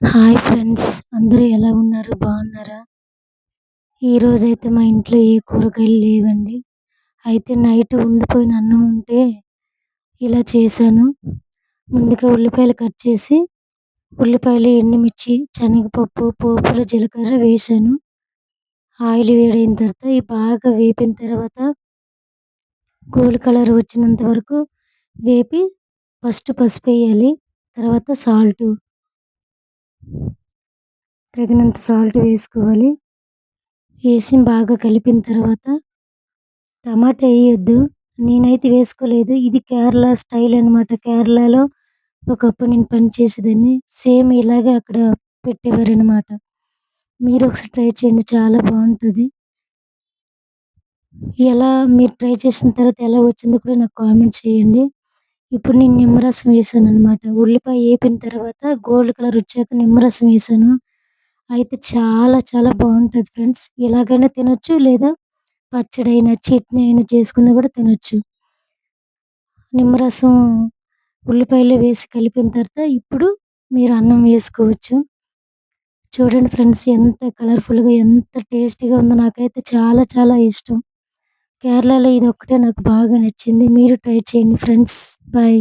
Hi friends అందరూ ఎలా ఉన్నారు? బాగున్నారా? ఈరోజైతే మా ఇంట్లో ఏ కూరగాయలు లేవండి. అయితే నైట్ ఉండిపోయిన అన్నం ఉంటే ఇలా చేశాను. ముందుగా ఉల్లిపాయలు కట్ చేసి ఉల్లిపాయలు ఎండుమిర్చి శనగపప్పు పోపులు జీలకర్ర వేసాను ఆయిల్ వేడైన తర్వాత ఇవి బాగా వేపిన తర్వాత గోల్డ్ కలర్ వచ్చినంత వరకు వేపి ఫస్ట్ పసుపు వేయాలి తర్వాత సాల్టు. తగినంత సాల్ట్ వేసుకోవాలి. వేసి బాగా కలిపిన తర్వాత టమాటా వేయొద్దు. నేనైతే వేసుకోలేదు. ఇది కేరళ స్టైల్ అనమాట కేరళలో ఒకప్పుడు నేను పని చేసేదాన్ని సేమ్ ఇలాగే అక్కడ పెట్టేవారు అనమాట మీరు ఒకసారి ట్రై చేయండి. చాలా బాగుంటుంది. ఎలా మీరు ట్రై చేసిన తర్వాత ఎలా వచ్చిందో కూడా నాకు కామెంట్ చేయండి. ఇప్పుడు నేను నిమ్మరసం వేసాను అనమాట ఉల్లిపాయ వేపిన తర్వాత గోల్డ్ కలర్ వచ్చాక నిమ్మరసం వేసాను. అయితే చాలా చాలా బాగుంటుంది ఫ్రెండ్స్. ఎలాగైనా తినొచ్చు లేదా పచ్చడి అయినా చట్నీ అయినా చేసుకున్నా కూడా తినొచ్చు. నిమ్మరసం ఉల్లిపాయలు వేసి కలిపిన తర్వాత ఇప్పుడు మీరు అన్నం వేసుకోవచ్చు. చూడండి ఫ్రెండ్స్ ఎంత కలర్ఫుల్గా ఎంత టేస్టీగా ఉందో నాకైతే చాలా చాలా ఇష్టం. కేరళలో ఇది ఒక్కటే నాకు బాగా నచ్చింది. మీరు ట్రై చేయండి ఫ్రెండ్స్ బాయ్